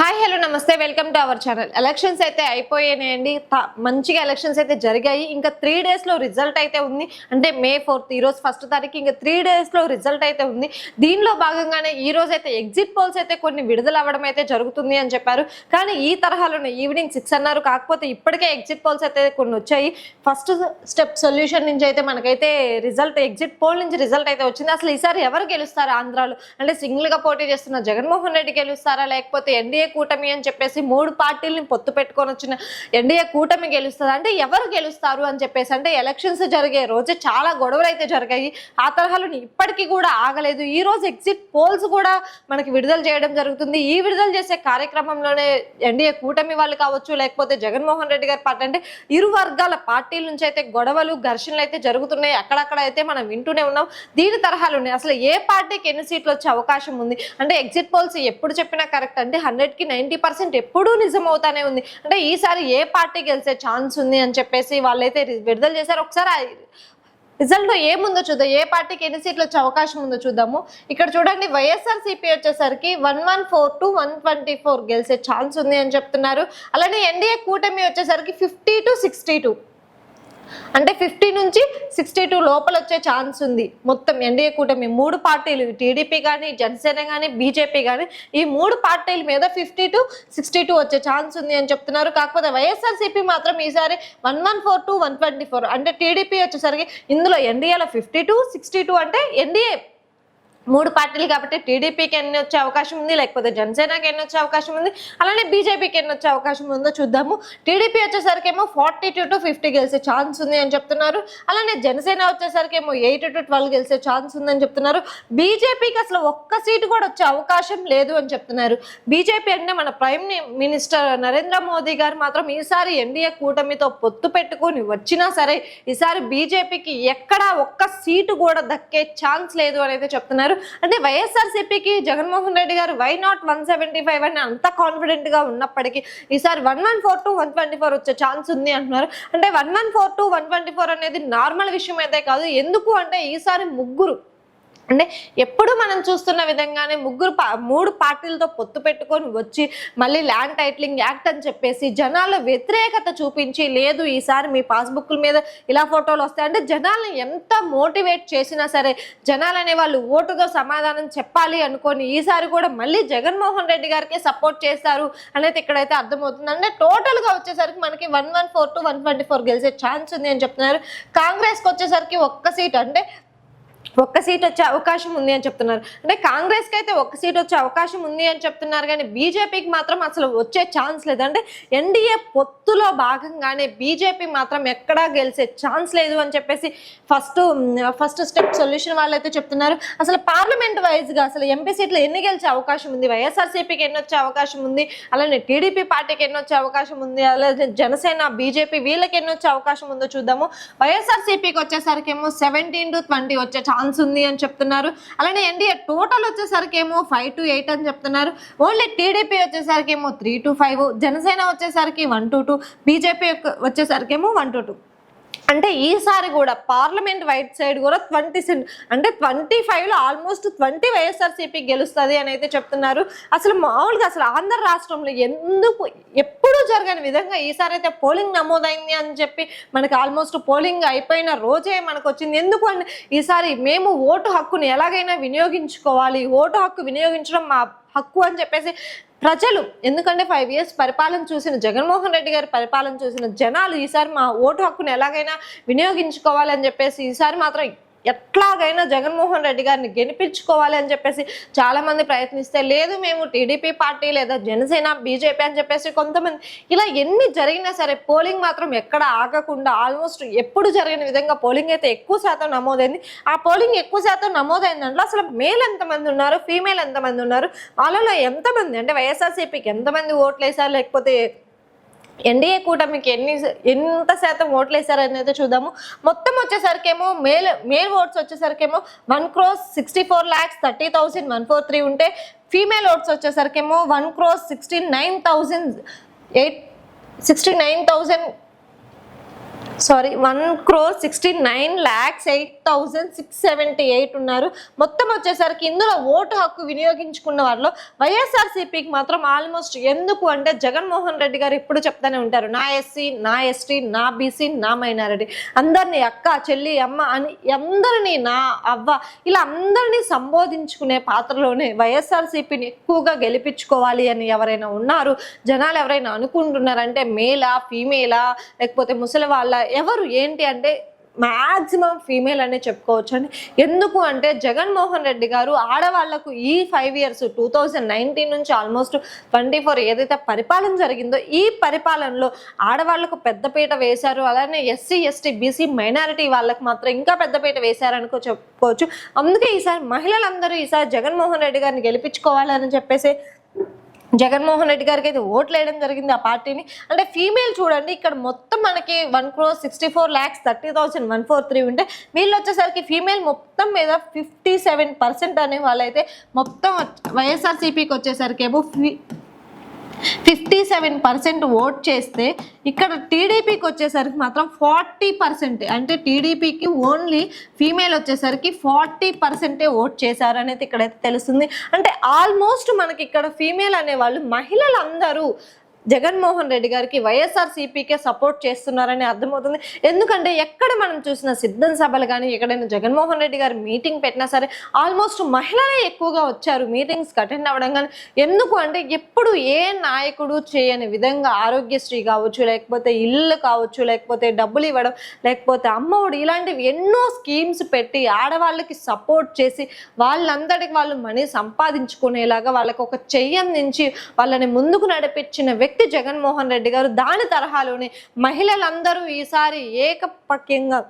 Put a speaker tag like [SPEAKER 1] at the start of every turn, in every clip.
[SPEAKER 1] Hi, నమస్తే welcome to our channel. Elections అయితే అయిపోయాయండి మంచిగా ఎలక్షన్స్ అయితే జరిగాయి. ఇంకా త్రీ డేస్లో రిజల్ట్ అయితే ఉంది. అంటే మే ఫోర్త్ ఈరోజు ఫస్ట్ తారీఖు ఇంకా త్రీ డేస్లో రిజల్ట్ అయితే ఉంది. దీనిలో భాగంగానే ఈ రోజు అయితే ఎగ్జిట్ పోల్స్ అయితే కొన్ని విడుదల అవ్వడం అయితే జరుగుతుంది అని చెప్పారు. కానీ ఈ తరహాలోనే ఈవినింగ్ సిక్స్ అన్నారు. కాకపోతే ఇప్పటికే ఎగ్జిట్ పోల్స్ అయితే కొన్ని వచ్చాయి. ఫస్ట్ స్టెప్ సొల్యూషన్ నుంచి అయితే మనకైతే రిజల్ట్ ఎగ్జిట్ పోల్ నుంచి రిజల్ట్ అయితే వచ్చింది. అసలు ఈసారి ఎవరు గెలుస్తారు ఆంధ్రాలో? అంటే సింగిల్గా పోటీ చేస్తున్న జగన్మోహన్ రెడ్డి గెలుస్తారా? లేకపోతే ఎన్డీఏ కూటమి అని చెప్పేసి మూడు పార్టీలని పొత్తు పెట్టుకొని వచ్చిన ఎన్డీఏ కూటమి గెలుస్తుంది. అంటే ఎవరు గెలుస్తారు అని చెప్పేసి అంటే ఎలక్షన్స్ జరిగే రోజు చాలా గొడవలు అయితే జరిగాయి. ఆ తరహాలో ఇప్పటికీ కూడా ఆగలేదు. ఈ రోజు ఎగ్జిట్ పోల్స్ కూడా మనకి విడుదల చేయడం జరుగుతుంది. ఈ విడుదల చేసే కార్యక్రమంలోనే ఎన్డీఏ కూటమి వాళ్ళు కావచ్చు లేకపోతే జగన్మోహన్ రెడ్డి గారి పార్టీ అంటే ఇరు వర్గాల పార్టీల నుంచి అయితే గొడవలు ఘర్షణలు అయితే జరుగుతున్నాయి. అక్కడక్కడ అయితే మనం వింటూనే ఉన్నాం. దీని తరహాలు ఉన్నాయి అసలు ఏ పార్టీకి ఎన్ని సీట్లు వచ్చే అవకాశం ఉంది? అంటే ఎగ్జిట్ పోల్స్ ఎప్పుడు చెప్పినా కరెక్ట్ అంటే హండ్రెడ్కి పర్సెంట్ ఎప్పుడూ నిజం అవుతానే ఉంది. అంటే ఈసారి ఏ పార్టీ గెలిచే ఛాన్స్ ఉంది అని చెప్పేసి వాళ్ళైతే విడుదల చేశారు. ఒకసారి రిజల్ట్ ఏముందో చూద్దాం. ఏ పార్టీకి ఎన్ని సీట్లు వచ్చే అవకాశం ఉందో చూద్దాము. ఇక్కడ చూడండి వైఎస్ఆర్ సిపి వచ్చేసరికి one one four to one twenty four గెలిచే ఛాన్స్ ఉంది అని చెప్తున్నారు. అలానే ఎన్డీఏ కూటమి వచ్చేసరికి ఫిఫ్టీ టు సిక్స్టీ టూ. అంటే ఫిఫ్టీ నుంచి సిక్స్టీ టూ లోపల వచ్చే ఛాన్స్ ఉంది. మొత్తం ఎన్డీఏ కూటమి మూడు పార్టీలు టీడీపీ కానీ జనసేన కానీ బీజేపీ కానీ ఈ మూడు పార్టీల మీద ఫిఫ్టీ టు సిక్స్టీ టూ వచ్చే ఛాన్స్ ఉంది అని చెప్తున్నారు. కాకపోతే వైఎస్ఆర్సీపీ మాత్రం ఈసారి one one four to one twenty four అంటే టీడీపీ వచ్చేసరికి ఇందులో ఎన్డీఏలో ఫిఫ్టీ టూ సిక్స్టీ టూ అంటే ఎన్డీఏ మూడు పార్టీలు కాబట్టి టీడీపీకి ఎన్ని వచ్చే అవకాశం ఉంది? లేకపోతే జనసేనకి ఎన్ని వచ్చే అవకాశం ఉంది? అలానే బీజేపీకి ఎన్ని వచ్చే అవకాశం ఉందో చూద్దాము. టీడీపీ వచ్చేసరికి ఏమో ఫార్టీ టూ టు ఫిఫ్టీ గెలిచే ఛాన్స్ ఉంది అని చెప్తున్నారు. అలానే జనసేన వచ్చేసరికి ఏమో ఎయిట్ టు ట్వెల్వ్ గెలిచే ఛాన్స్ ఉందని చెప్తున్నారు. బీజేపీకి అసలు ఒక్క సీటు కూడా వచ్చే అవకాశం లేదు అని చెప్తున్నారు. బీజేపీ అంటే మన ప్రైమ్ మినిస్టర్ నరేంద్ర మోదీ గారు మాత్రం ఈసారి ఎన్డీఏ కూటమితో పొత్తు పెట్టుకొని వచ్చినా సరే ఈసారి బీజేపీకి ఎక్కడా ఒక్క సీటు కూడా దక్కే ఛాన్స్ లేదు అనేది చెప్తున్నారు. అంటే వైఎస్ఆర్సీపీకి Jaganmohan Reddy garu why not one seventy five అని అంత కాన్ఫిడెంట్గా ఉన్నప్పటికీ ఈసారి one one four to one twenty four వచ్చే ఛాన్స్ ఉంది అంటున్నారు. అంటే one one four to one twenty four అనేది నార్మల్ విషయం అయితే కాదు. ఎందుకు అంటే ఈసారి ముగ్గురు అంటే ఎప్పుడు మనం చూస్తున్న విధంగానే ముగ్గురు పా మూడు పార్టీలతో పొత్తు పెట్టుకొని వచ్చి మళ్ళీ ల్యాండ్ టైటిలింగ్ యాక్ట్ అని చెప్పేసి జనాల వ్యతిరేకత చూపించి లేదు ఈసారి మీ పాస్బుక్ల మీద ఇలా ఫోటోలు వస్తాయి అంటే ఎంత మోటివేట్ చేసినా సరే జనాలు అనే వాళ్ళు ఓటుతో సమాధానం చెప్పాలి అనుకొని ఈసారి కూడా మళ్ళీ జగన్మోహన్ రెడ్డి గారికి సపోర్ట్ చేస్తారు అనేది ఇక్కడైతే అర్థమవుతుంది. అంటే టోటల్గా వచ్చేసరికి మనకి one one four to one twenty four గెలిచే ఛాన్స్ ఉంది అని చెప్తున్నారు. కాంగ్రెస్కి వచ్చేసరికి ఒక్క సీట్ అంటే ఒక్క సీట్ వచ్చే అవకాశం ఉంది అని చెప్తున్నారు. అంటే కాంగ్రెస్కి అయితే ఒక్క సీట్ వచ్చే అవకాశం ఉంది అని చెప్తున్నారు కానీ బీజేపీకి మాత్రం అసలు వచ్చే ఛాన్స్ లేదు. అంటే ఎన్డీఏ పొత్తులో భాగంగానే బీజేపీ మాత్రం ఎక్కడా గెలిచే ఛాన్స్ లేదు అని చెప్పేసి ఫస్ట్ ఫస్ట్ స్టెప్ సొల్యూషన్ వాళ్ళైతే చెప్తున్నారు. అసలు పార్లమెంట్ వైజ్గా అసలు ఎంపీ సీట్లు ఎన్ని గెలిచే అవకాశం ఉంది? వైఎస్ఆర్సీపీకి ఎన్ని వచ్చే అవకాశం ఉంది? అలానే టీడీపీ పార్టీకి ఎన్ని వచ్చే అవకాశం ఉంది? అలాగే జనసేన బీజేపీ వీళ్ళకి ఎన్ని వచ్చే అవకాశం ఉందో చూద్దాము. వైఎస్ఆర్సీపీకి వచ్చేసరికి ఏమో సెవెంటీన్ టు ట్వంటీ వచ్చే ఛాన్స్ ఉంది అని చెప్తున్నారు. అలానే ఎన్డీఏ టోటల్ వచ్చేసరికి ఏమో ఫైవ్ టు ఎయిట్ అని చెప్తున్నారు. ఓన్లీ టీడీపీ వచ్చేసరికి ఏమో త్రీ టు ఫైవ్ జనసేన వచ్చేసరికి వన్ టు టూ బీజేపీ వచ్చేసరికి ఏమో వన్ టు టూ అంటే ఈసారి కూడా పార్లమెంట్ వైట్ సైడ్ కూడా ట్వంటీ అంటే ట్వంటీ ఫైవ్లో ఆల్మోస్ట్ ట్వంటీ వైఎస్ఆర్సీపీ గెలుస్తుంది అని అయితే చెప్తున్నారు. అసలు మామూలుగా అసలు ఆంధ్ర రాష్ట్రంలో ఎందుకు జరగని విధంగా ఈసారి అయితే పోలింగ్ నమోదైంది అని చెప్పి మనకి ఆల్మోస్ట్ పోలింగ్ అయిపోయిన రోజే మనకు వచ్చింది ఎందుకు ఈసారి మేము ఓటు హక్కుని ఎలాగైనా వినియోగించుకోవాలి ఓటు హక్కు వినియోగించడం మా హక్కు అని చెప్పేసి ప్రజలు ఎందుకంటే ఫైవ్ ఇయర్స్ పరిపాలన చూసిన జగన్మోహన్ రెడ్డి గారి పరిపాలన చూసిన జనాలు ఈసారి మా ఓటు హక్కును ఎలాగైనా వినియోగించుకోవాలని చెప్పేసి ఈసారి మాత్రం ఎట్లాగైనా జగన్మోహన్ రెడ్డి గారిని గెలిపించుకోవాలి అని చెప్పేసి చాలా మంది ప్రయత్నిస్తే లేదు మేము టీడీపీ పార్టీ లేదా జనసేన బీజేపీ అని చెప్పేసి కొంతమంది ఇలా ఎన్ని జరిగినా సరే పోలింగ్ మాత్రం ఎక్కడ ఆగకుండా ఆల్మోస్ట్ ఎప్పుడు జరిగిన విధంగా పోలింగ్ అయితే ఎక్కువ శాతం నమోదైంది. ఆ పోలింగ్ ఎక్కువ శాతం నమోదైన దాంట్లో అసలు మేల్ ఎంతమంది ఉన్నారు ఫీమేల్ ఎంతమంది ఉన్నారు వాళ్ళలో ఎంతమంది అంటే వైఎస్ఆర్సీపీకి ఎంతమంది ఓట్లు వేసారు లేకపోతే ఎన్డీఏ కూటమికి ఎన్ని ఎంత శాతం ఓట్లు వేసారని అయితే చూద్దాము. మొత్తం వచ్చేసరికేమో male male votes వచ్చేసరికేమో one crores sixty four lakhs thirty thousand one four three ఉంటే female votes వచ్చేసరికేమో one crores sixty nine thousand eight sixty nine thousand sorry one crore sixty nine lakhs eight thousand six seventy eight ఉన్నారు. మొత్తం వచ్చేసరికి ఇందులో vote హక్కు వినియోగించుకున్న వారిలో వైఎస్ఆర్సీపీకి మాత్రం almost ఎందుకు అంటే జగన్మోహన్ రెడ్డి గారు ఇప్పుడు చెప్తానే ఉంటారు. నా ఎస్సీ నా ఎస్టీ నా బీసీ నా మైనారిటీ. అందరినీ అక్క చెల్లి అమ్మ అని అందరినీ నా అవ్వ ఇలా అందరినీ సంబోధించుకునే పాత్రలోనే వైఎస్ఆర్సీపీని ఎక్కువగా గెలిపించుకోవాలి అని ఎవరైనా ఉన్నారు? జనాలు ఎవరైనా అనుకుంటున్నారంటే మేలా ఫీమేలా లేకపోతే ముసలి వాళ్ళ? ఎవరు? ఏంటి అంటే మ్యాక్సిమం ఫీమేల్ అనే చెప్పుకోవచ్చు అండి ఎందుకు అంటే జగన్మోహన్ రెడ్డి గారు ఆడవాళ్ళకు ఈ five years two thousand nineteen నుంచి ఆల్మోస్ట్ ట్వంటీ ఫోర్ ఏదైతే పరిపాలన జరిగిందో ఈ పరిపాలనలో ఆడవాళ్ళకు పెద్దపీట వేశారు. అలానే ఎస్సీ ఎస్టీ బీసీ మైనారిటీ వాళ్ళకి మాత్రం ఇంకా పెద్దపీట వేశారనుకో చెప్పుకోవచ్చు. అందుకే ఈసారి మహిళలందరూ ఈసారి జగన్మోహన్ రెడ్డి గారిని గెలిపించుకోవాలని చెప్పేసి జగన్మోహన్ రెడ్డి గారికి అయితే ఓట్లు వేయడం జరిగింది ఆ పార్టీని. అంటే ఫీమేల్ చూడండి ఇక్కడ మొత్తం మనకి one crore sixty four lakhs thirty thousand one four three ఉంటే వీళ్ళు వచ్చేసరికి ఫీమేల్ మొత్తం మీద ఫిఫ్టీ సెవెన్ పర్సెంట్ అనే వాళ్ళైతే మొత్తం వైఎస్ఆర్సీపీకి వచ్చేసరికి ఏమో ఫీ ఫిఫ్టీ సెవెన్ పర్సెంట్ ఓట్ చేస్తే ఇక్కడ టీడీపీకి వచ్చేసరికి మాత్రం ఫార్టీ పర్సెంట్ అంటే టీడీపీకి ఓన్లీ ఫీమేల్ వచ్చేసరికి ఫార్టీ పర్సెంటే ఓట్ చేశారు అనేది ఇక్కడైతే తెలుస్తుంది. అంటే ఆల్మోస్ట్ మనకి ఇక్కడ ఫీమేల్ అనేవాళ్ళు మహిళలందరూ జగన్మోహన్ రెడ్డి గారికి వైఎస్ఆర్ సిపికే సపోర్ట్ చేస్తున్నారని అర్థమవుతుంది. ఎందుకంటే ఎక్కడ మనం చూసిన సిద్ధం సభలు కానీ ఎక్కడైనా జగన్మోహన్ రెడ్డి గారు మీటింగ్ పెట్టినా సరే ఆల్మోస్ట్ మహిళలే ఎక్కువగా వచ్చారు మీటింగ్స్కి అటెండ్ అవ్వడం కానీ ఎందుకు అంటే ఎప్పుడు ఏ నాయకుడు చేయని విధంగా ఆరోగ్యశ్రీ కావచ్చు లేకపోతే ఇల్లు కావచ్చు లేకపోతే డబ్బులు ఇవ్వడం లేకపోతే అమ్మఒడి ఇలాంటివి ఎన్నో స్కీమ్స్ పెట్టి ఆడవాళ్ళకి సపోర్ట్ చేసి వాళ్ళందరికి వాళ్ళు మనీ సంపాదించుకునేలాగా వాళ్ళకి ఒక చెయ్యం నుంచి వాళ్ళని ముందుకు నడిపించిన వ్యక్తి జగన్మోహన్ రెడ్డి గారు దాని తరహాలోనే మహిళలందరూ ఈసారి ఏకపక్యంగా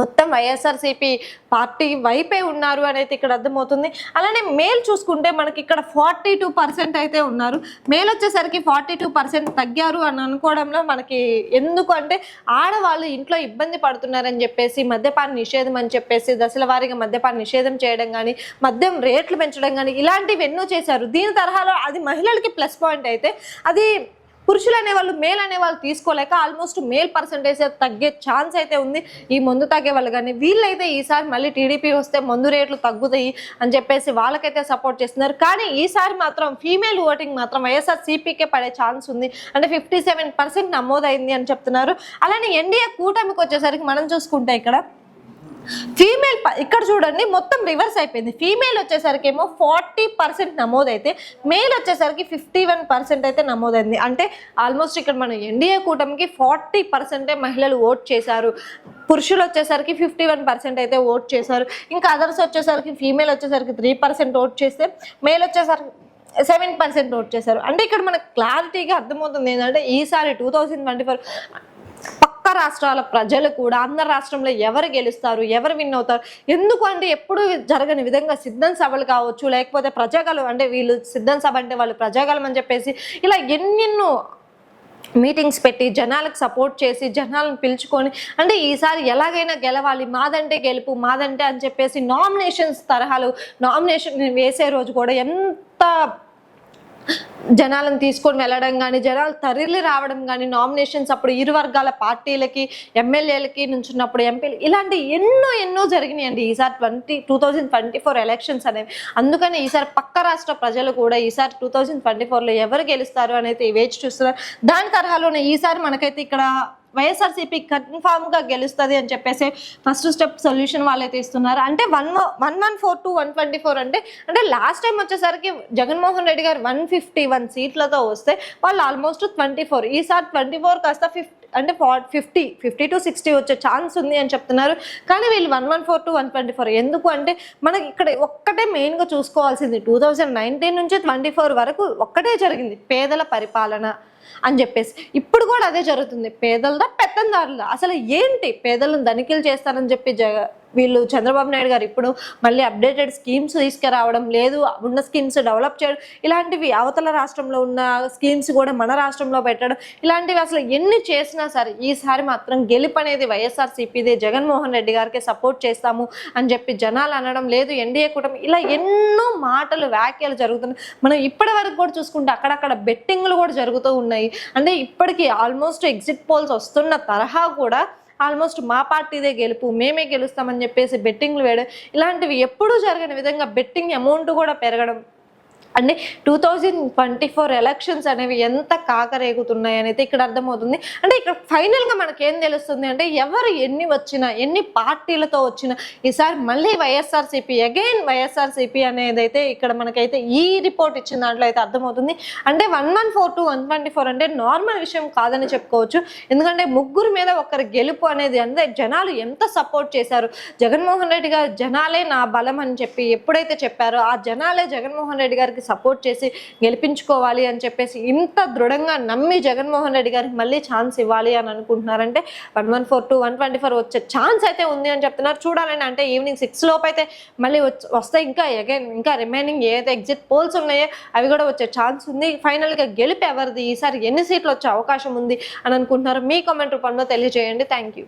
[SPEAKER 1] మొత్తం వైఎస్ఆర్సీపీ పార్టీ వైపే ఉన్నారు అనేది ఇక్కడ అర్థమవుతుంది. అలానే మేల్ చూసుకుంటే మనకి ఇక్కడ ఫార్టీ టూ పర్సెంట్ అయితే ఉన్నారు. మేల్ వచ్చేసరికి ఫార్టీ టూ పర్సెంట్ తగ్గారు అని అనుకోవడంలో మనకి ఎందుకు అంటే ఆడవాళ్ళు ఇంట్లో ఇబ్బంది పడుతున్నారని చెప్పేసి మద్యపాన నిషేధం అని చెప్పేసి దశల వారీగా మద్యపాన నిషేధం చేయడం కానీ మద్యం రేట్లు పెంచడం కానీ ఇలాంటివి ఎన్నో చేశారు. దీని తరహాలో అది మహిళలకి ప్లస్ పాయింట్ అయితే అది పురుషులు అనేవాళ్ళు మేల్ అనేవాళ్ళు తీసుకోలేక ఆల్మోస్ట్ మేల్ పర్సంటేజ్ తగ్గే ఛాన్స్ అయితే ఉంది. ఈ మందు తాగే వాళ్ళు కానీ వీళ్ళైతే ఈసారి మళ్ళీ టీడీపీ వస్తే మందు రేట్లు తగ్గుతాయి అని చెప్పేసి వాళ్ళకైతే సపోర్ట్ చేస్తున్నారు. కానీ ఈసారి మాత్రం ఫీమేల్ ఓటింగ్ మాత్రం వైఎస్ఆర్ సిపికే పడే ఛాన్స్ ఉంది. అంటే ఫిఫ్టీ సెవెన్ పర్సెంట్ నమోదైంది అని చెప్తున్నారు. అలానే ఎన్డీఏ కూటమికి వచ్చేసరికి మనం చూసుకుంటే ఇక్కడ ఫీమేల్ ఇక్కడ చూడండి మొత్తం రివర్స్ అయిపోయింది. ఫీమేల్ వచ్చేసరికి ఏమో ఫార్టీ పర్సెంట్ నమోదైతే మేల్ వచ్చేసరికి ఫిఫ్టీ వన్ పర్సెంట్ అయితే నమోదైంది. అంటే ఆల్మోస్ట్ ఇక్కడ మన ఎన్డీఏ కూటమికి ఫార్టీ పర్సెంటే మహిళలు ఓట్ చేశారు. పురుషులు వచ్చేసరికి ఫిఫ్టీ వన్ పర్సెంట్ అయితే ఓట్ చేశారు. ఇంకా అదర్స్ వచ్చేసరికి ఫీమేల్ వచ్చేసరికి త్రీ పర్సెంట్ ఓట్ చేస్తే మేల్ వచ్చేసరికి సెవెన్ పర్సెంట్ ఓట్ చేశారు. అంటే ఇక్కడ మనకు క్లారిటీగా అర్థమవుతుంది ఏంటంటే ఈసారి టూ థౌజండ్ ట్వంటీ ఫోర్ పక్క రాష్ట్రాల ప్రజలు కూడా ఆంధ్ర రాష్ట్రంలో ఎవరు గెలుస్తారు ఎవరు విన్ అవుతారు? ఎందుకు అంటే ఎప్పుడు జరగని విధంగా సిద్ధం సభలు కావచ్చు లేకపోతే ప్రజాగలం అంటే వీళ్ళు సిద్ధం సభ అంటే వాళ్ళు ప్రజాగలం అని చెప్పేసి ఇలా ఎన్నెన్నో మీటింగ్స్ పెట్టి జనాలకు సపోర్ట్ చేసి జనాలను పిలుచుకొని అంటే ఈసారి ఎలాగైనా గెలవాలి మాదంటే గెలుపు మాదంటే అని చెప్పేసి నామినేషన్స్ తరహాలు నామినేషన్ వేసే రోజు కూడా ఎంత జనాలను తీసుకొని వెళ్ళడం కానీ జనాలు తరలి రావడం కానీ నామినేషన్స్ అప్పుడు ఇరు వర్గాల పార్టీలకి ఎమ్మెల్యేలకి నుంచున్నప్పుడు ఎంపీలు ఇలాంటి ఎన్నో ఎన్నో జరిగినాయండి. ఈసారి twenty two thousand twenty four elections అనేవి. అందుకని ఈసారి పక్క రాష్ట్ర ప్రజలు కూడా ఈసారి టూ థౌజండ్ ట్వంటీ ఫోర్లో ఎవరు గెలుస్తారు అనేది వేచి చూస్తున్నారు. దాని తరహాలోనే ఈసారి మనకైతే ఇక్కడ వైఎస్ఆర్సీపీ కన్ఫామ్గా గెలుస్తుంది అని చెప్పేసి ఫస్ట్ స్టెప్ సొల్యూషన్ వాళ్ళైతే ఇస్తున్నారు అంటే one one one four two one twenty four అంటే అంటే లాస్ట్ టైం వచ్చేసరికి జగన్మోహన్ రెడ్డి గారు వన్ ఫిఫ్టీ వన్ సీట్లతో వస్తే వాళ్ళు ఆల్మోస్ట్ ట్వంటీ ఫోర్. ఈసారి ట్వంటీ ఫోర్ కాస్త ఫిఫ్టీ అంటే ఫిఫ్టీ ఫిఫ్టీ టు సిక్స్టీ వచ్చే ఛాన్స్ ఉంది అని చెప్తున్నారు. కానీ వీళ్ళు one one four two one twenty four ఎందుకు అంటే మనకి ఇక్కడ ఒక్కటే మెయిన్గా చూసుకోవాల్సింది టూ థౌజండ్ నైన్టీన్ నుంచి ట్వంటీ ఫోర్ వరకు ఒక్కటే జరిగింది పేదల పరిపాలన అని చెప్పేసి. ఇప్పుడు కూడా అదే జరుగుతుంది పేదలదా పెత్తందారులదా అసలు ఏంటి పేదలను ధనికులు చేస్తారని చెప్పి జగ వీళ్ళు చంద్రబాబు నాయుడు గారు ఇప్పుడు మళ్ళీ అప్డేటెడ్ స్కీమ్స్ తీసుకురావడం లేదు ఉన్న స్కీమ్స్ డెవలప్ చేయడం ఇలాంటివి అవతల రాష్ట్రంలో ఉన్న స్కీమ్స్ కూడా మన రాష్ట్రంలో పెట్టడం ఇలాంటివి అసలు ఎన్ని చేసినా సరే ఈసారి మాత్రం గెలుపు అనేది వైఎస్ఆర్ సిపిదే జగన్మోహన్ రెడ్డి గారికి సపోర్ట్ చేస్తాము అని చెప్పి జనాలు అనడం లేదు ఎన్డీఏ కూటమి. ఇలా ఎన్నో మాటలు వ్యాఖ్యలు జరుగుతున్నాయి. మనం ఇప్పటి వరకు కూడా చూసుకుంటే అక్కడక్కడ బెట్టింగ్లు కూడా జరుగుతూ ఉన్నాయి. అంటే ఇప్పటికీ ఆల్మోస్ట్ ఎగ్జిట్ పోల్స్ వస్తున్న తరహా కూడా ఆల్మోస్ట్ మా పార్టీదే గెలుపు మేమే గెలుస్తామని చెప్పేసి బెట్టింగ్లు వేయడం ఇలాంటివి ఎప్పుడూ జరగని విధంగా బెట్టింగ్ అమౌంట్ కూడా పెరగడం అంటే two thousand twenty four elections అనేవి ఎంత కాకరేగుతున్నాయి అనేది ఇక్కడ అర్థమవుతుంది. అంటే ఇక్కడ ఫైనల్గా మనకేం తెలుస్తుంది అంటే ఎవరు ఎన్ని వచ్చినా ఎన్ని పార్టీలతో వచ్చినా ఈసారి మళ్ళీ వైఎస్ఆర్సీపీ అగైన్ వైఎస్ఆర్సీపీ అనేది అయితే ఇక్కడ మనకైతే ఈ రిపోర్ట్ ఇచ్చిన దాంట్లో అయితే అర్థమవుతుంది. అంటే one one four two one twenty four అంటే నార్మల్ విషయం కాదని చెప్పుకోవచ్చు. ఎందుకంటే ముగ్గురు మీద ఒకరి గెలుపు అనేది అంటే జనాలు ఎంత సపోర్ట్ చేశారు. జగన్మోహన్ రెడ్డి గారు జనాలే నా బలం అని చెప్పి ఎప్పుడైతే చెప్పారో ఆ జనాలే జగన్మోహన్ రెడ్డి గారికి సపోర్ట్ చేసి గెలిపించుకోవాలి అని చెప్పేసి ఇంత దృఢంగా నమ్మి జగన్మోహన్ రెడ్డి గారికి మళ్ళీ ఛాన్స్ ఇవ్వాలి అని అనుకుంటున్నారంటే one one four two one twenty four వచ్చే ఛాన్స్ అయితే ఉంది అని చెప్తున్నారు. చూడాలండి అంటే ఈవినింగ్ సిక్స్ లోపు అయితే మళ్ళీ వచ్చి ఇంకా అగైన్ ఇంకా రిమైనింగ్ ఏదైతే ఎగ్జిట్ పోల్స్ ఉన్నాయో అవి కూడా వచ్చే ఛాన్స్ ఉంది. ఫైనల్గా గెలిపి ఎవరిది? ఈసారి ఎన్ని సీట్లు వచ్చే అవకాశం ఉంది అని అనుకుంటున్నారు మీ కామెంట్ రూపంలో తెలియజేయండి. Thank you